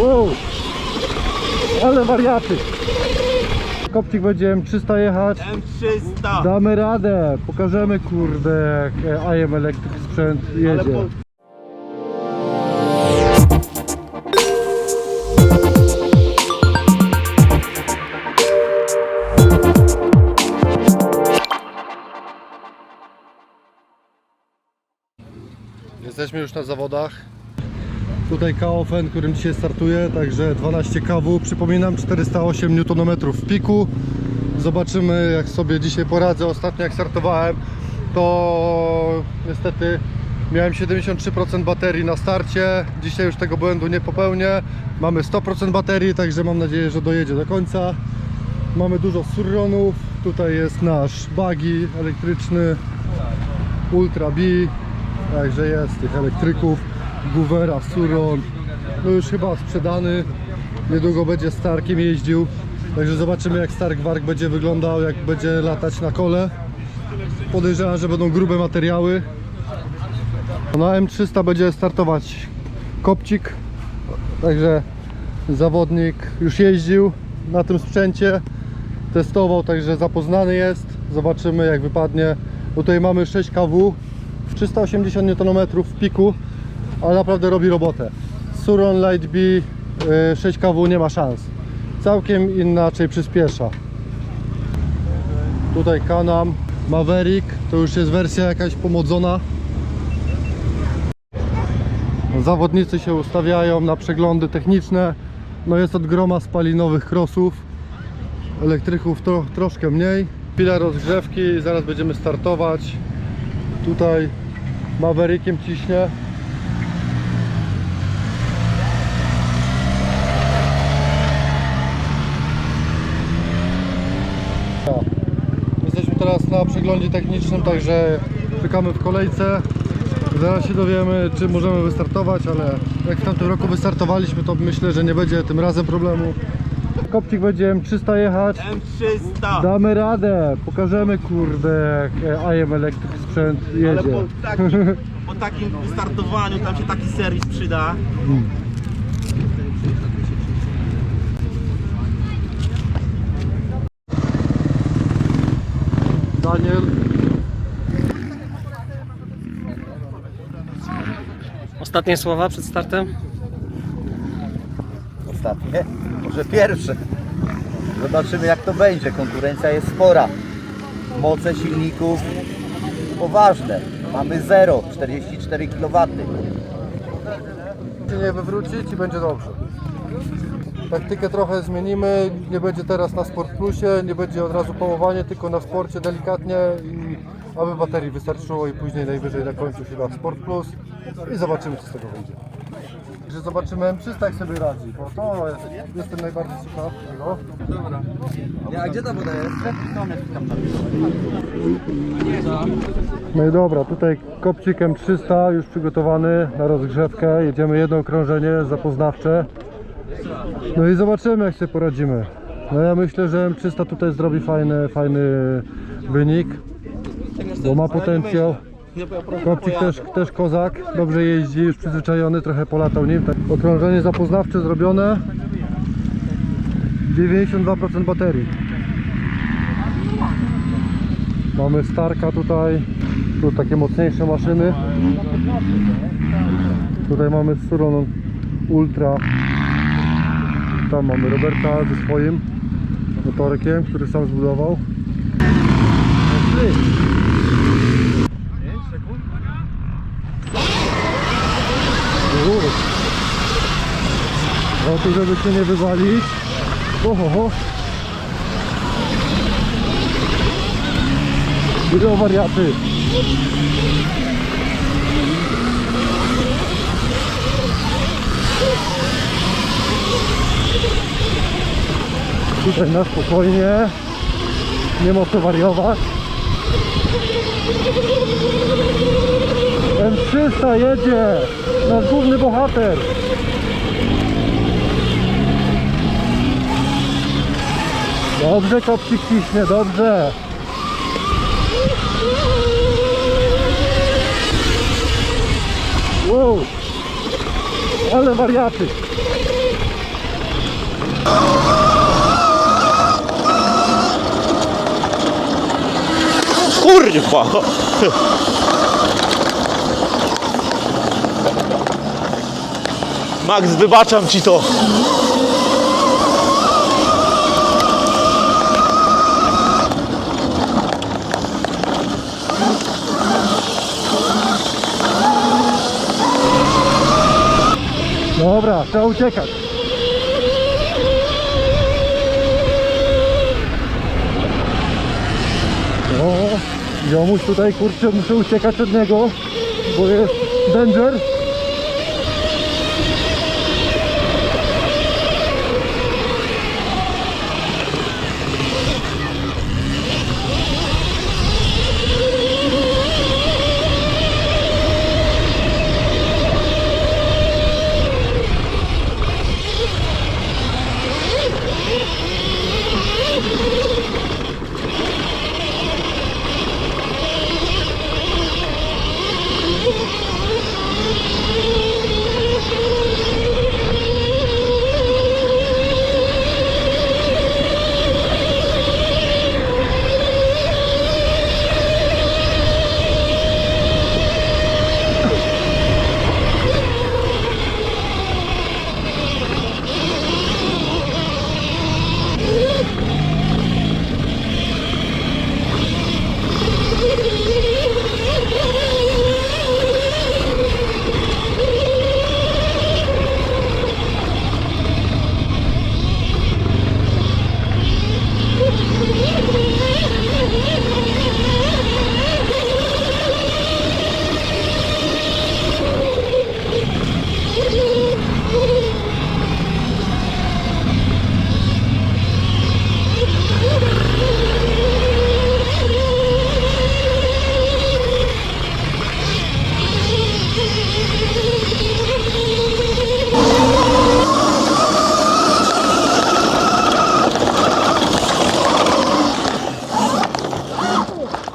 Wow. Ale wariaty. Kopcik będzie M300 jechać. M300. Damy radę. Pokażemy kurde jak e, IM Electric sprzęt jedzie. Jesteśmy już na zawodach. Tutaj KOFN, którym dzisiaj startuję, także 12 kW. Przypominam 408 Nm w piku. Zobaczymy jak sobie dzisiaj poradzę. Ostatnio jak startowałem, to niestety miałem 73% baterii na starcie. Dzisiaj już tego błędu nie popełnię. Mamy 100% baterii, także mam nadzieję, że dojedzie do końca. Mamy dużo surronów. Tutaj jest nasz buggy elektryczny Ultra B. Także jest tych elektryków. Goovera, Suron. No już chyba sprzedany. Niedługo będzie Starkiem jeździł. Także zobaczymy jak Stark Wark będzie wyglądał, jak będzie latać na kole. Podejrzewam, że będą grube materiały. Na M300 będzie startować Kopcik. Także zawodnik już jeździł na tym sprzęcie. Testował, także zapoznany jest. Zobaczymy jak wypadnie. Tutaj mamy 6 kW, 380 Nm w piku, ale naprawdę robi robotę. Suron Light B y, 6 kW nie ma szans. Całkiem inaczej przyspiesza. Tutaj Canam Maverick, to już jest wersja jakaś pomodzona. Zawodnicy się ustawiają na przeglądy techniczne. No jest od groma spalinowych crossów. Elektryków tro, troszkę mniej. Chwila rozgrzewki, zaraz będziemy startować. Tutaj Maverickiem ciśnie. O, Na przeglądzie technicznym, także czekamy w kolejce. Zaraz się dowiemy, czy możemy wystartować, ale jak w tamtym roku wystartowaliśmy, to myślę, że nie będzie tym razem problemu. Kopcik będzie M300 jechać. M300. Damy radę, pokażemy kurde jak e, IM Electric sprzęt Ale jedzie. po takim, po takim wystartowaniu tam się taki serwis przyda. Daniel, Ostatnie słowa przed startem? Ostatnie, może pierwsze. Zobaczymy jak to będzie. Konkurencja jest spora. Moce silników poważne. Mamy 0, 44 kW. nie wywrócić i będzie dobrze. Taktykę trochę zmienimy, nie będzie teraz na Sport Plusie, nie będzie od razu połowanie, tylko na sporcie delikatnie i aby baterii wystarczyło i później najwyżej na końcu się da Sport Plus i zobaczymy co z tego wyjdzie. Że zobaczymy M300 jak sobie radzi, bo to jest, jestem najbardziej ciekaw tego. A gdzie ta woda jest? No i dobra, tutaj kopcik M300 już przygotowany na rozgrzewkę. Jedziemy jedno okrążenie zapoznawcze. No i zobaczymy jak sobie poradzimy. No ja myślę, że M300 tutaj zrobi fajny, fajny wynik, bo ma potencjał. Kopcik też, też kozak, dobrze jeździ, już przyzwyczajony, trochę polatał nim. Tak. Okrążenie zapoznawcze zrobione. 92% baterii. Mamy Starka tutaj, tu takie mocniejsze maszyny. Tutaj mamy Suron Ultra. Tam mamy Roberta ze swoim motorkiem, który sam zbudował. O tu żeby się nie wywalić. Oho, ho. Video wariaty. Tutaj na spokojnie. Nie ma co wariować. M300 jedzie. Nasz główny bohater. Dobrze kopcik ciśnie, dobrze. Wow. Ale wariaty. Kurwa! Max, wybaczam ci to. Dobra, trzeba uciekać. O, ziomuś tutaj, kurczę, muszę uciekać od niego, bo jest danger.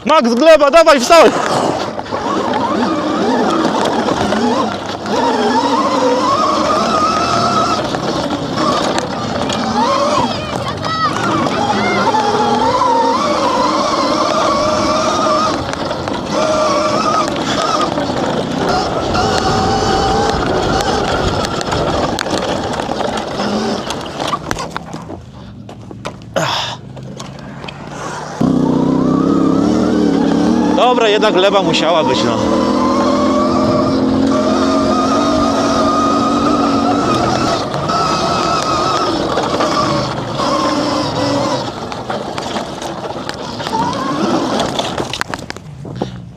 Max, gleba, dawaj, wstałeś! Dobra, jednak gleba musiała być, no.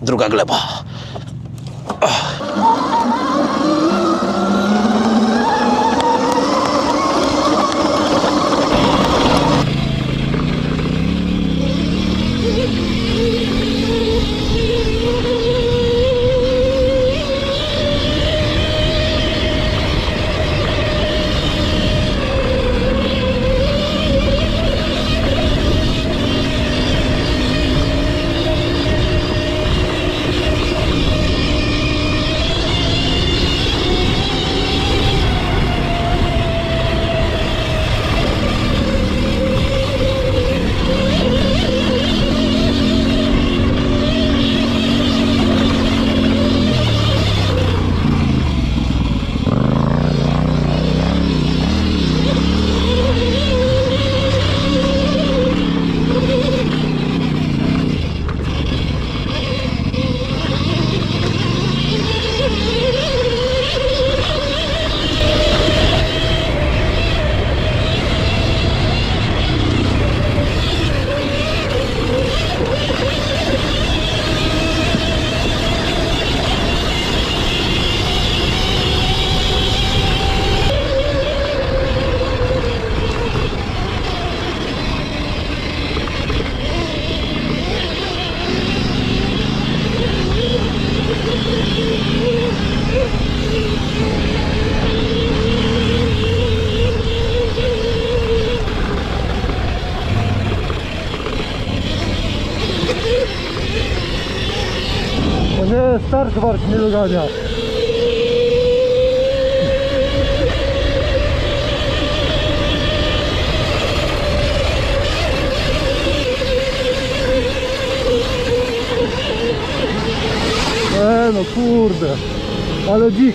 Druga gleba. Nie, starszy warsztat nie dogania. E, no kurde, ale dziś.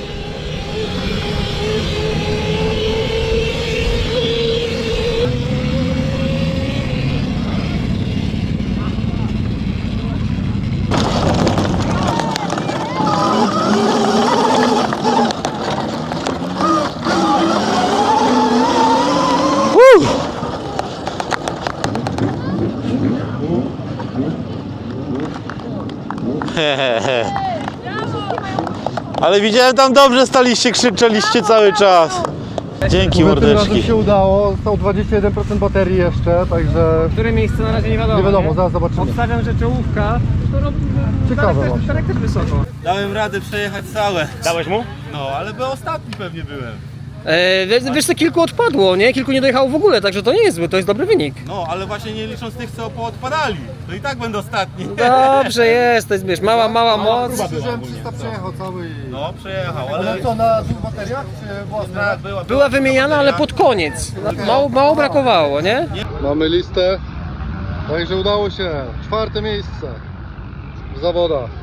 Ale widziałem tam dobrze staliście, krzyczeliście cały czas. Dzięki Mówię, tym razem mordeczki. się udało, został 21% baterii jeszcze, także Które miejsce na razie nie wiadomo. nie wiadomo, zaraz zobaczymy. Obstawiam, że czołówka. To rob... Ciekawe Tarek właśnie. też, Tarek też wysoko. Dałem radę przejechać całe. Dałeś mu? No, ale by ostatni pewnie byłem. E, wiesz, co, kilku odpadło, nie? Kilku nie dojechało w ogóle, także to nie jest zły, to jest dobry wynik. No, ale właśnie nie licząc tych, co poodpadali. To i tak będę ostatni. Dobrze jest, to jest, wiesz, mała, mała moc. Słyszałem 300 przejechał cały i... No, przejechał, Ale ale... co, na dwóch bateriach, czy była była, Była wymieniana, ale pod koniec. Mało, mało brakowało, nie? Mamy listę, także udało się, czwarte miejsce w zawodach.